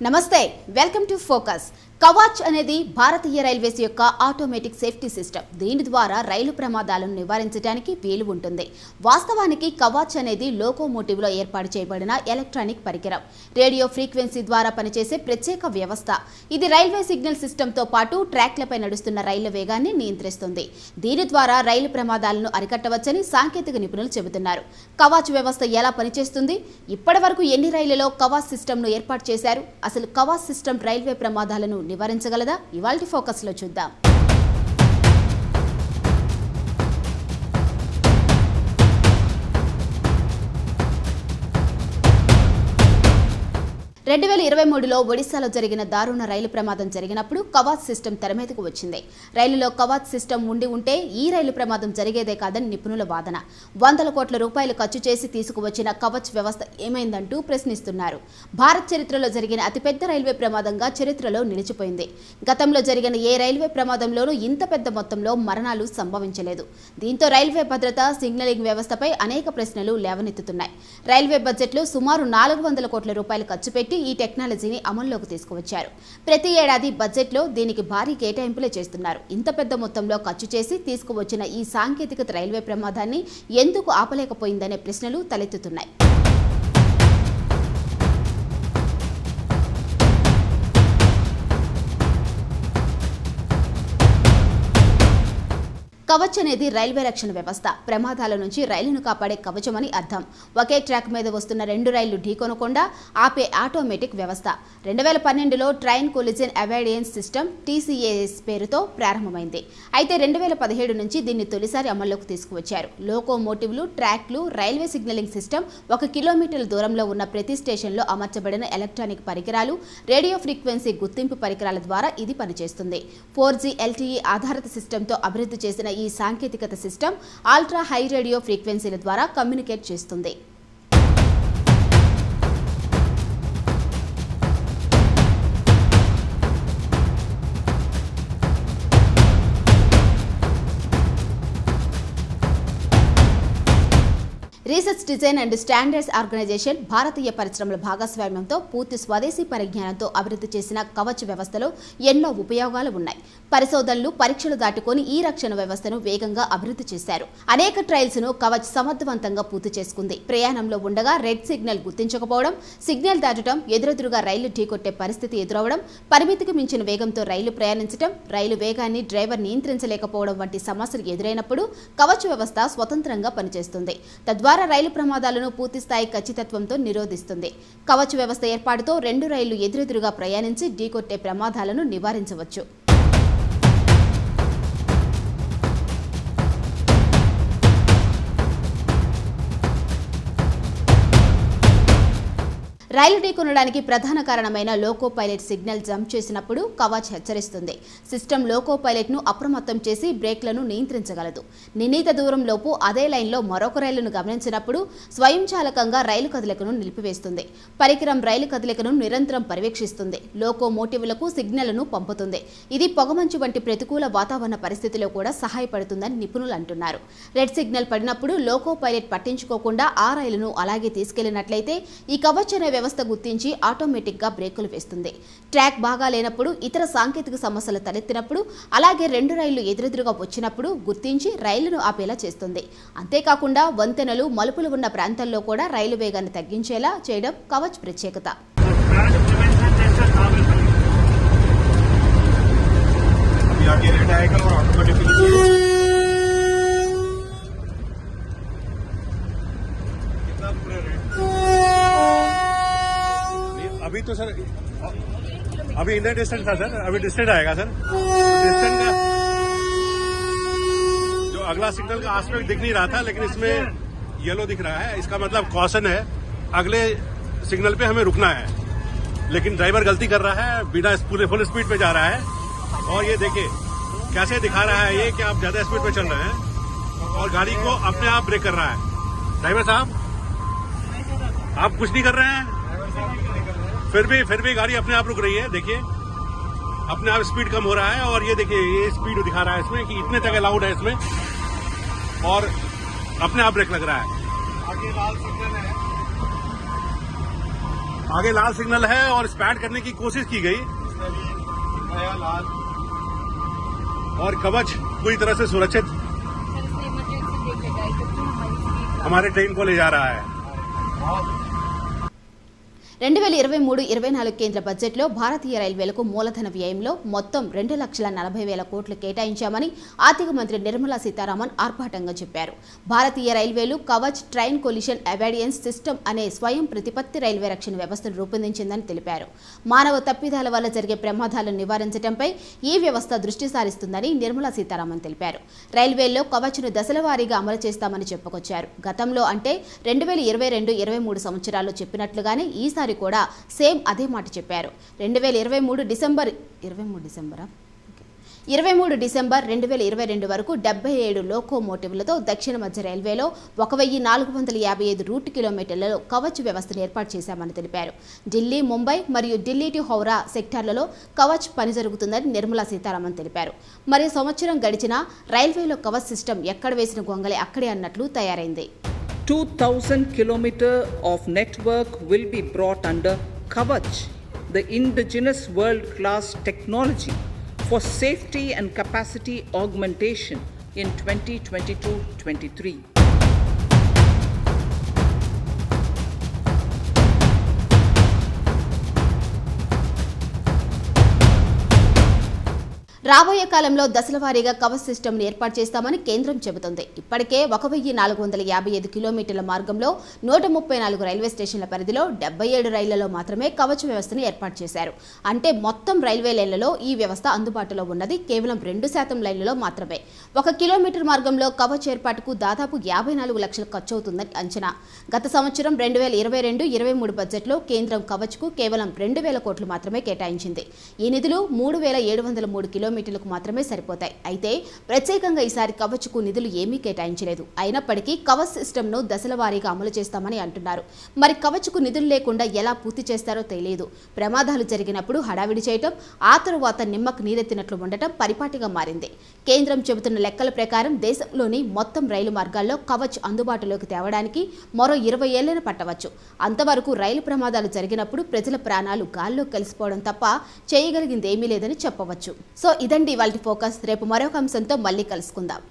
నమస్తే welcome to focus Kavach అనేది భారతీయ రైల్వేస్ యొక్క ఆటోమేటిక్ సేఫ్టీ సిస్టమ్. దీని ద్వారా రైలు ప్రమాదాలను నివారించడానికి వీలు ఉంటుంది. వాస్తవానికి కవాచ్ అనేది లోకోమోటివ్లో ఏర్పాటు చేయబడిన ఎలక్ట్రానిక్ పరికరం. రేడియో ఫ్రీక్వెన్సీ ద్వారా పనిచేసే ప్రత్యేక వ్యవస్థ. ఇది రైల్వే సిగ్నల్ సిస్టంతో పాటు ట్రాక్లపై నడుస్తున్న రైళ్ళ వేగాన్ని నియంత్రిస్తుంది. దీని ద్వారా రైలు ప్రమాదాలను అరికట్టవచ్చని సాంకేతిక నిపుణులు చెబుతున్నారు. కవాచ్ వ్యవస్థ ఎలా పనిచేస్తుంది? ఇప్పటి వరకు ఎన్ని రైళ్ళలో కవాచ్ సిస్టమ్ను ఏర్పాటు చేశారు? అసలు కవాచ్ సిస్టమ్ రైల్వే ప్రమాదాలను నివారించగలదా? ఇవాల్టి ఫోకస్లో చూద్దాం. రెండు వేల ఇరవై మూడులో ఒడిశాలో జరిగిన దారుణ రైలు ప్రమాదం జరిగినప్పుడు కవాచ్ సిస్టమ్ తెరమీదకు వచ్చింది. రైలులో కవాచ్ సిస్టమ్ ఉండి ఉంటే ఈ రైలు ప్రమాదం జరిగేదే కాదని నిపుణుల వాదన. వందల కోట్ల రూపాయలు ఖర్చు చేసి తీసుకువచ్చిన కవచ్ వ్యవస్థ ఏమైందంటూ ప్రశ్నిస్తున్నారు. భారత్ చరిత్రలో జరిగిన అతిపెద్ద రైల్వే ప్రమాదంగా చరిత్రలో నిలిచిపోయింది. గతంలో జరిగిన ఏ రైల్వే ప్రమాదంలోనూ ఇంత పెద్ద మొత్తంలో మరణాలు సంభవించలేదు. దీంతో రైల్వే భద్రత సిగ్నలింగ్ వ్యవస్థపై అనేక ప్రశ్నలు లేవనెత్తుతున్నాయి. రైల్వే బడ్జెట్లో సుమారు నాలుగు వందల కోట్ల రూపాయలు ఖర్చు పెట్టి ఈ టెక్నాలజీని అమల్లోకి తీసుకువచ్చారు. ప్రతి ఏడాది బడ్జెట్లో దీనికి భారీ కేటాయింపులే చేస్తున్నారు. ఇంత పెద్ద మొత్తంలో ఖర్చు చేసి తీసుకువచ్చిన ఈ సాంకేతికత రైల్వే ప్రమాదాన్ని ఎందుకు ఆపలేకపోయిందనే ప్రశ్నలు తలెత్తుతున్నాయి. కవచ్ అనేది రైల్వే రక్షణ వ్యవస్థ. ప్రమాదాల నుంచి రైలును కాపాడే కవచమని అర్థం. ఒకే ట్రాక్ మీద వస్తున్న రెండు రైళ్ళు ఢీకొనకుండా ఆపే ఆటోమేటిక్ వ్యవస్థ. రెండు వేల పన్నెండులో train collision avoidance system TCAS పేరుతో ప్రారంభమైంది. అయితే రెండు వేల పదిహేడు నుంచి దీన్ని తొలిసారి అమల్లోకి తీసుకువచ్చారు. లోకోమోటివ్లు ట్రాక్లు రైల్వే సిగ్నలింగ్ సిస్టమ్ ఒక కిలోమీటర్ల దూరంలో ఉన్న ప్రతి స్టేషన్లో అమర్చబడిన ఎలక్ట్రానిక్ పరికరాలు రేడియో ఫ్రీక్వెన్సీ గుర్తింపు పరికరాల ద్వారా ఇది పనిచేస్తుంది. ఫోర్ జీ ఎల్టీఈ ఆధారిత సిస్టంతో అభివృద్ధి చేసిన ఈ సాంకేతికత సిస్టమ్ అల్ట్రా హై రేడియో ఫ్రీక్వెన్సీల ద్వారా కమ్యూనికేట్ చేస్తుంది. Research design and standards organisation భారతీయ పరిశ్రమల భాగస్వామ్యంతో పూర్తి స్వదేశీ పరిజ్ఞానంతో అభివృద్ధి చేసిన కవచ్ వ్యవస్థలో ఎన్నో ఉపయోగాలు ఉన్నాయి. పరిశోధనలు పరీక్షలు దాటుకొని ఈ రక్షణ వ్యవస్థను వేగంగా అభివృద్ధి చేశారు. అనేక ట్రయల్స్ను కవచ్ సమర్థవంతంగా పూర్తి చేసుకుంది. ప్రయాణంలో ఉండగా రెడ్ సిగ్నల్ గుర్తించకపోవడం సిగ్నల్ దాటడం ఎదురెదురుగా రైలు ఢీకొట్టే పరిస్థితి ఎదురవడం పరిమితికి మించిన వేగంతో రైలు ప్రయాణించడం రైలు వేగాన్ని డ్రైవర్ నియంత్రించలేకపోవడం వంటి సమస్యలు ఎదురైనప్పుడు కవచ్ వ్యవస్థ స్వతంత్రంగా పనిచేస్తుంది. తద్వారా రైలు ప్రమాదాలను పూర్తిస్థాయి ఖచ్చితత్వంతో నిరోధిస్తుంది. కవచ్ వ్యవస్థ ఏర్పాటుతో రెండు రైళ్ళు ఎదురెదురుగా ప్రయాణించి ఢీకొట్టే ప్రమాదాలను నివారించవచ్చు. రైలు ఢీకొనడానికి ప్రధాన కారణమైన లోకో పైలట్ సిగ్నల్ జంప్ చేసినప్పుడు కవాచ్ హెచ్చరిస్తుంది. సిస్టమ్ లోకో పైలట్ను అప్రమత్తం చేసి బ్రేక్లను నియంత్రించగలదు. నిర్ణీత దూరంలోపు అదే లైన్లో మరొక రైలును గమనించినప్పుడు స్వయంచాలకంగా రైలు కదలికను నిలిపివేస్తుంది. పరికరం రైలు కదలికను నిరంతరం పర్యవేక్షిస్తుంది. లోకో మోటివ్లకు సిగ్నల్ను పంపుతుంది. ఇది పొగమంచు వంటి ప్రతికూల వాతావరణ పరిస్థితిలో కూడా సహాయపడుతుందని నిపుణులు అంటున్నారు. రెడ్ సిగ్నల్ పడినప్పుడు లోకో పైలట్ పట్టించుకోకుండా ఆ రైలును అలాగే తీసుకెళ్ళినట్లయితే ఈ కవచ్ అనే వ్యవస్థ గుర్తించి ఆటోమేటిక్గా బ్రేకులు వేస్తుంది. ట్రాక్ బాగా లేనప్పుడు ఇతర సాంకేతిక సమస్యలు తలెత్తినప్పుడు అలాగే రెండు రైళ్ళు ఎదురెదురుగా వచ్చినప్పుడు గుర్తించి రైలును ఆపేలా చేస్తుంది. అంతేకాకుండా వంతెనలు మలుపులు ఉన్న ప్రాంతాల్లో కూడా రైలు వేగాన్ని తగ్గించేలా చేయడం కవచ్ ప్రత్యేకత. तो सर, अभी इंडियन डिस्टेंट था सर, अभी डिस्टेंट आएगा सर। डिस्टेंट का जो अगला सिग्नल का आस्पेक्ट दिख नहीं रहा था, लेकिन इसमें येलो दिख रहा है। इसका मतलब कॉशन है। अगले सिग्नल पे हमें रुकना है। लेकिन ड्राइवर गलती कर रहा है, बिना पूरे फुल स्पीड पे जा रहा है। और ये देखिए, कैसे दिखा रहा है ये कि आप ज़्यादा स्पीड पे चल रहे हैं और गाड़ी को अपने आप ब्रेक कर रहा है। ड्राइवर साहब, आप कुछ नहीं कर रहे हैं? फिर भी फिर भी गाड़ी अपने आप रुक रही है देखिए। अपने आप स्पीड कम हो रहा है और ये देखिए ये स्पीड दिखा रहा है इसमें कि इतने तक अलाउड है इसमें। और अपने आप ब्रेक लग रहा है। आगे लाल सिग्नल है। आगे लाल सिग्नल है और स्पैड करने की कोशिश की गई। लाल। और कवच पूरी तरह से सुरक्षित। हमारे ट्रेन को ले जा रहा है। बहुत రెండు వేల ఇరవై మూడు ఇరవై నాలుగు కేంద్ర బడ్జెట్లో భారతీయ రైల్వేలకు మూలధన వ్యయంలో మొత్తం రెండు లక్షల నలభై వేల కోట్లు కేటాయించామని ఆర్థిక మంత్రి నిర్మలా సీతారామన్ ఆర్భాటంగా చెప్పారు. భారతీయ రైల్వేలు Kavach train collision avoidance system అనే స్వయం ప్రతిపత్తి రైల్వే రక్షణ వ్యవస్థను రూపొందించిందని తెలిపారు. మానవ తప్పిదాల వల్ల జరిగే ప్రమాదాలను నివారించడంపై ఈ వ్యవస్థ దృష్టి సారిస్తుందని నిర్మలా సీతారామన్ తెలిపారు. రైల్వేల్లో కవచ్ను దశల వారీగా అమలు చేస్తామని చెప్పుకొచ్చారు. గతంలో అంటే రెండు వేల ఇరవై రెండు ఇరవై మూడు సంవత్సరాల్లో చెప్పినట్లుగానే ఈసారి కూడా సేమ్ అదే మాట చెప్పారు. రెండు వేల ఇరవై మూడు డిసెంబర్ ఇరవై మూడు డిసెంబరా? ఇరవై మూడు డిసెంబర్ రెండు వేల ఇరవై రెండు వరకు డెబ్బై ఏడు లోకోమోటివ్లతో దక్షిణ మధ్య రైల్వేలో ఒక వెయ్యి నాలుగు వందల యాభై ఐదు రూట్ కిలోమీటర్లలో కవచ్ వ్యవస్థను ఏర్పాటు చేశామని తెలిపారు. ఢిల్లీ ముంబై మరియు ఢిల్లీ టు హౌరా సెక్టార్లలో కవచ్ పని జరుగుతుందని నిర్మలా సీతారామన్ తెలిపారు. మరి సంవత్సరం గడిచినా రైల్వేలో కవచ్ సిస్టమ్ ఎక్కడ వేసిన గొంగళి అక్కడే అన్నట్లు తయారైంది. 2000 kilometer of network will be brought under Kavach, the indigenous world class technology for safety and capacity augmentation in 2022 రాబోయే కాలంలో దశల వారీగా కవచ్ సిస్టమ్ను ఏర్పాటు చేస్తామని కేంద్రం చెబుతోంది. ఇప్పటికే ఒక వెయ్యి నాలుగు వందల యాభై ఐదు కిలోమీటర్ల మార్గంలో నూట ముప్పై నాలుగు రైల్వే స్టేషన్ల పరిధిలో డెబ్బై ఏడు రైళ్ళలో మాత్రమే కవచ్ వ్యవస్థను ఏర్పాటు చేశారు. అంటే మొత్తం రైల్వే లైన్లలో ఈ వ్యవస్థ అందుబాటులో ఉన్నది. కేవలం రెండు శాతం లైన్లలో మాత్రమే. ఒక కిలోమీటర్ మార్గంలో కవచ్ ఏర్పాటుకు దాదాపు యాభై నాలుగు లక్షలు ఖర్చు అవుతుందని అంచనా. గత సంవత్సరం రెండు వేల ఇరవై రెండు ఇరవై మూడు బడ్జెట్లో కేంద్రం కవచ్కు కేవలం రెండు వేల కోట్లు మాత్రమే కేటాయించింది. ఈ నిధులు మూడు వేల ఏడు వందల మూడు కిలోమీటర్లకు మాత్రమే సరిపోతాయి. అయితే ప్రత్యేకంగా ఈసారి కవచ్కు నిధులు ఏమీ కేటాయించలేదు. అయినప్పటికీ కవచ్ సిస్టమ్ను దశల వారీగా అమలు చేస్తామని అంటున్నారు. మరి కవచ్కు నిధులు లేకుండా ఎలా పూర్తి చేస్తారో తెలియదు. ప్రమాదాలు జరిగినప్పుడు హడావిడి చేయటం ఆ తరువాత నిమ్మకు నీరెత్తినట్లు ఉండటం పరిపాటిగా మారింది. కేంద్రం చెబుతున్న లెక్కల ప్రకారం దేశంలోని మొత్తం రైలు మార్గాల్లో కవచ్ అందుబాటులోకి తేవడానికి మరో ఇరవై ఏళ్ళను పట్టవచ్చు. అంతవరకు రైలు ప్రమాదాలు జరిగినప్పుడు ప్రజల ప్రాణాలు గాల్లో కలిసిపోవడం తప్ప చేయగలిగింది ఏమీ లేదని చెప్పవచ్చు. సో ఇదండి వాళ్ళ ఫోకస్. రేపు మరొక అంశంతో మళ్ళీ కలుసుకుందాం.